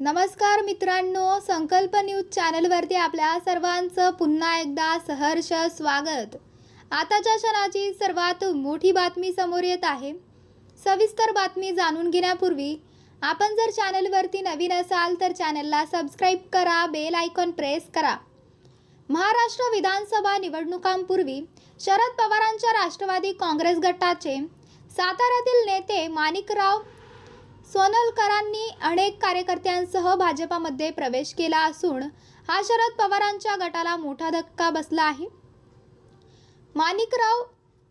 नमस्कार मित्रांनो संकल्प न्यूज चॅनलवरती आपल्या सर्वांचं पुन्हा एकदा सहर्ष स्वागत. आताच्या क्षणाची सर्वात मोठी बातमी समोर येत आहे. सविस्तर बातमी जाणून घेण्यापूर्वी आपण जर चॅनलवरती नवीन असाल तर चॅनलला सबस्क्राईब करा बेल आयकॉन प्रेस करा. महाराष्ट्र विधानसभा निवडणुकांपूर्वी शरद पवारांच्या राष्ट्रवादी काँग्रेस गटाचे साताऱ्यातील नेते माणिकराव सोनलकरांनी अनेक कार्यकर्त्यांसह भाजपामध्ये प्रवेश केला असून हा शरद पवारांच्या गटाला मोठा धक्का बसला आहे. माणिकराव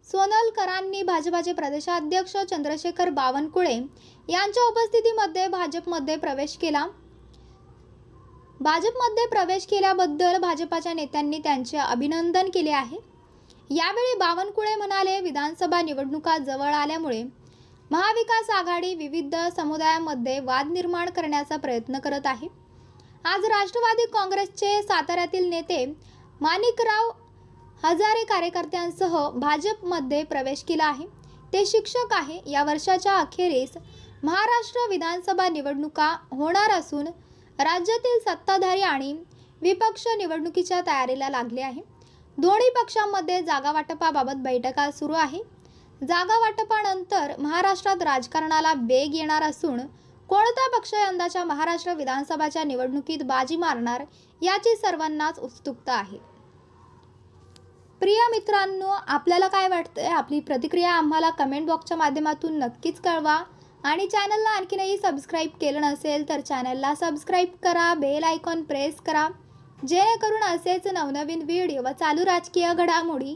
सोनलकरांनी भाजपाचे प्रदेशाध्यक्ष चंद्रशेखर बावनकुळे यांच्या उपस्थितीमध्ये भाजपमध्ये प्रवेश केला. भाजपमध्ये प्रवेश केल्याबद्दल भाजपाच्या नेत्यांनी त्यांचे अभिनंदन केले आहे. यावेळी बावनकुळे म्हणाले विधानसभा निवडणुका जवळ आल्यामुळे महाविकास आघाडी विविध समुदायामध्ये वाद निर्माण करण्याचा प्रयत्न करत आहे. आज राष्ट्रवादी काँग्रेसचे साताऱ्यातील नेते माणिकराव हजारे कार्यकर्त्यांसह भाजपमध्ये प्रवेश केला आहे. ते शिक्षक आहे. या वर्षाच्या अखेरीस महाराष्ट्र विधानसभा निवडणुका होणार असून राज्यातील सत्ताधारी आणि विपक्ष निवडणुकीच्या तयारीला लागले आहे. दोन्ही पक्षांमध्ये जागा वाटपाबाबत बैठका सुरू आहे. जागा वाटपानंतर महाराष्ट्रात राजकारणाला वेग येणार असून कोणता पक्ष यंदाच्या महाराष्ट्र विधानसभाच्या निवडणुकीत बाजी मारणार याची सर्वांनाच उत्सुकता आहे. प्रिय मित्रांनो आपल्याला काय वाटतंय? आपली प्रतिक्रिया आम्हाला कमेंट बॉक्सच्या माध्यमातून नक्कीच कळवा. आणि चॅनलला आणखीनही सबस्क्राईब केलं नसेल तर चॅनलला सबस्क्राईब करा बेल आयकॉन प्रेस करा. जेणेकरून असेच नवनवीन व्हिडिओ व चालू राजकीय घडामोडी